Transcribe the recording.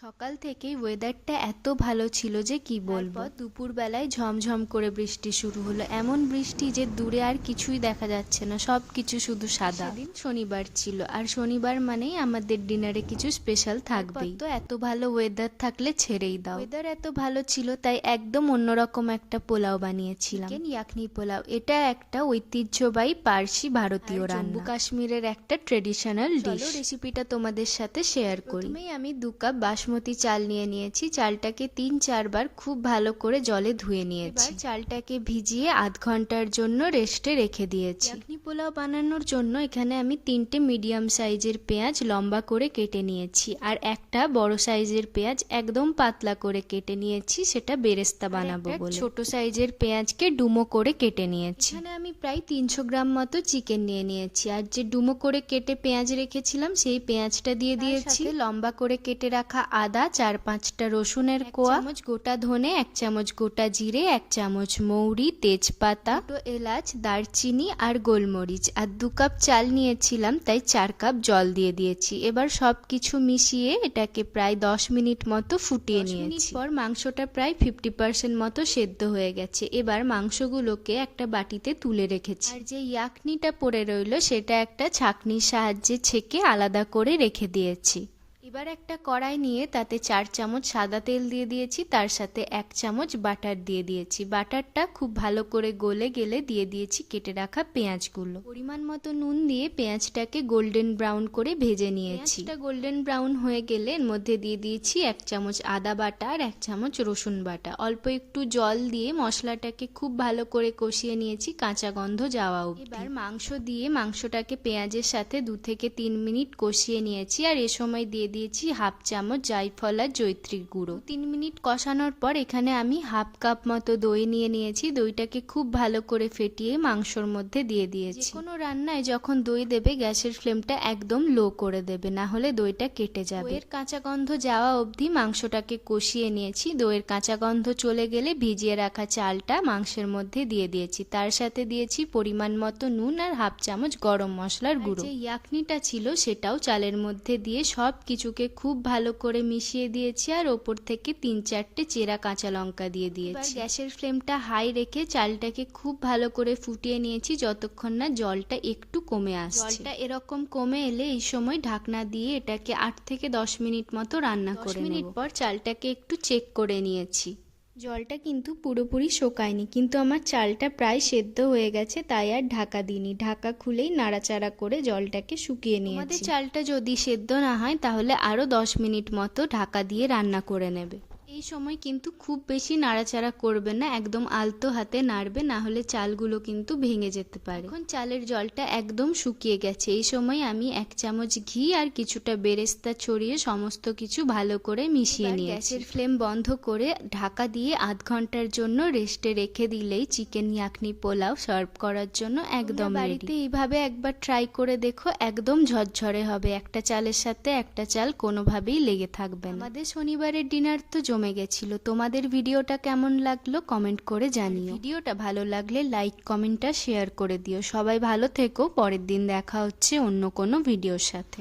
সকাল থেকেই ওয়েদারটা এত ভালো ছিল যে কি বলব? দুপুরবেলায় ঝমঝম করে বৃষ্টি শুরু হলো। এমন বৃষ্টি যে দূরে আর কিছুই দেখা যাচ্ছে না সব কিছু শুধু সাদা। দিন শনিবার ছিল। আর শনিবার মানেই আমাদের ডিনারে কিছু স্পেশাল থাকবেই। তো এত ভালো ওয়েদার থাকলে ছেড়েই দাও। ওয়েদার এত ভালো ছিল তাই একদম অন্যরকম একটা পোলাও বানিয়েছিলাম। ইয়াকনি পোলাও এটা একটা ঐতিহ্যবাহী পার্সি ভারতীয় রান্না। জম্মু কাশ্মীরের একটা ট্রেডিশনাল ডিশ রেসিপিটা তোমাদের সাথে শেয়ার করি। আমি দু কাপ বাসমতি চাল নিয়ে নিয়েছি। চালটাকে তিন চারবার খুব ভালো করে জলে ধুয়ে নিয়েছি। চালটাকে ভিজিয়ে আধ ঘণ্টার জন্য রেস্টে রেখে দিয়েছি। চাটনি পোলাও বানানোর জন্য এখানে আমি তিনটে মিডিয়াম সাইজের পেঁয়াজ লম্বা করে কেটে নিয়েছি। আর একটা বড় সাইজের পেঁয়াজ একদম পাতলা করে কেটে নিয়েছি সেটা বেরেস্তা বানাবো বলে। ছোট সাইজের পেঁয়াজকে ডুমো করে কেটে নিয়েছি। এখানে আমি প্রায় তিনশো গ্রাম মতো চিকেন নিয়ে নিয়েছি। আর যে ডুমো করে কেটে পেঁয়াজ রেখেছিলাম সেই পেঁয়াজটা দিয়ে দিয়েছি। লম্বা করে কেটে রাখা আদা চার পাঁচটা রসুনের কোয়া চামচ গোটা ধনে এক চামচ গোটা জিরে এক চামচ মৌরি তেজপাতা দুটো এলাচ দারচিনি আর গোলমরিচ। আর দু কাপ চাল নিয়েছিলাম তাই চার কাপ জল দিয়ে দিয়েছি। এবার সব কিছু মিশিয়ে এটাকে প্রায় দশ মিনিট মতো ফুটিয়ে নিয়েছি। পর মাংসটা প্রায় ফিফটি পার্সেন্ট মতো সেদ্ধ হয়ে গেছে। এবার মাংসগুলোকে একটা বাটিতে তুলে রেখেছি। আর যে ইয়াকনিটা পড়ে রইল সেটা একটা ছাকনির সাহায্যে ছেঁকে আলাদা করে রেখে দিয়েছি। এবার একটা কড়াই নিয়ে তাতে চার চামচ সাদা তেল দিয়ে দিয়েছি, তার সাথে এক চামচ বাটার দিয়ে দিয়েছি। বাটারটা খুব ভালো করে গলে গেলে দিয়ে দিয়েছি কেটে রাখা পেঁয়াজগুলো। পরিমাণ মতো নুন দিয়ে পেঁয়াজটাকে গোল্ডেন ব্রাউন করে ভেজে নিয়েছি। এটা গোল্ডেন ব্রাউন হয়ে গেলে এর মধ্যে দিয়ে দিয়েছি এক চামচ আদা বাটা আর এক চামচ রসুন বাটা। অল্প একটু জল দিয়ে মশলাটাকে খুব ভালো করে কষিয়ে নিয়েছি কাঁচা গন্ধ যাওয়া অবধি। এবার মাংস দিয়ে মাংসটাকে পেঁয়াজের সাথে দু থেকে তিন মিনিট কষিয়ে নিয়েছি আর এ সময় দিয়ে দিয়েছি হাফ চামচ জাইফল আর জৈত্রী গুঁড়ো। তিন মিনিট কষানোর পর এখানে আমি হাফ কাপ মতো দই নিয়ে নিয়েছি। দইটাকে খুব ভালো করে ফেটিয়ে মাংসর মধ্যে দিয়ে দিয়েছি। কোনো রান্নায় যখন দই দেবে, গ্যাসের ফ্লেমটা একদম লো করে দেবে, না হলে দইটা কেটে যাবে। এর কাঁচা গন্ধ যাওয়া অবধি মাংসটাকে কষিয়ে নিয়েছি। দইয়ের কাঁচা গন্ধ চলে গেলে ভিজিয়ে রাখা চালটা মাংসের মধ্যে দিয়ে দিয়েছি। তার সাথে দিয়েছি পরিমাণ মতো নুন আর হাফ চামচ গরম মশলার গুঁড়ো। যে ইয়াকনিটা ছিল সেটাও চালের মধ্যে দিয়ে সব কিছুকে খুব ভালো করে মিশিয়ে দিয়েছি আর ওপর থেকে তিন চারটে চেরা কাঁচা লঙ্কা দিয়ে দিয়েছি। গ্যাসের ফ্লেমটা হাই রেখে চালটাকে খুব ভালো করে ফুটিয়ে নিয়েছি যতক্ষণ না জলটা একটু কমে আসছে। জলটা এরকম কমে এলে এই সময় ঢাকনা দিয়ে এটাকে আট থেকে দশ মিনিট মতো রান্না করে মিনিট পর চালটাকে একটু চেক করে নিয়েছি। জলটা কিন্তু পুরোপুরি শোকায়নি, কিন্তু আমার চালটা প্রায় সেদ্ধ হয়ে গেছে, তাই আর ঢাকা দিইনি। ঢাকা খুলেই নাড়াচাড়া করে জলটাকে শুকিয়ে নিয়েছি। আমাদের চালটা যদি সেদ্ধ না হয়, তাহলে আরও দশ মিনিট মতো ঢাকা দিয়ে রান্না করে নেবে। এই সময় কিন্তু খুব বেশি নাড়াচাড়া করবে না একদম আলতো হাতে নাড়বে না হলে চালগুলো কিন্তু ভেঙে যেতে পারে। এখন চালের জলটা একদম শুকিয়ে গেছে। এই সময় আমি এক চামচ ঘি আর কিছুটা বেরেস্তা ছড়িয়ে সমস্ত কিছু ভালো করে মিশিয়ে নিয়ে গ্যাসের ফ্লেম বন্ধ করে ঢাকা দিয়ে আধ ঘণ্টার জন্য রেস্টে রেখে দিলেই চিকেন ইয়াকনি পোলাও সার্ভ করার জন্য একদম বাড়িতে এইভাবে একবার ট্রাই করে দেখো একদম ঝরঝরে হবে। একটা চালের সাথে একটা চাল কোনোভাবেই লেগে থাকবে আমাদের শনিবারের ডিনার তো জমে গেছিল। তোমাদের ভিডিওটা কেমন লাগল কমেন্ট করে জানিও। ভিডিওটা ভালো লাগলে লাইক কমেন্টটা শেয়ার করে দিও। সবাই ভালো থেকো। পরের দিন দেখা হচ্ছে অন্য কোনো ভিডিওর সাথে।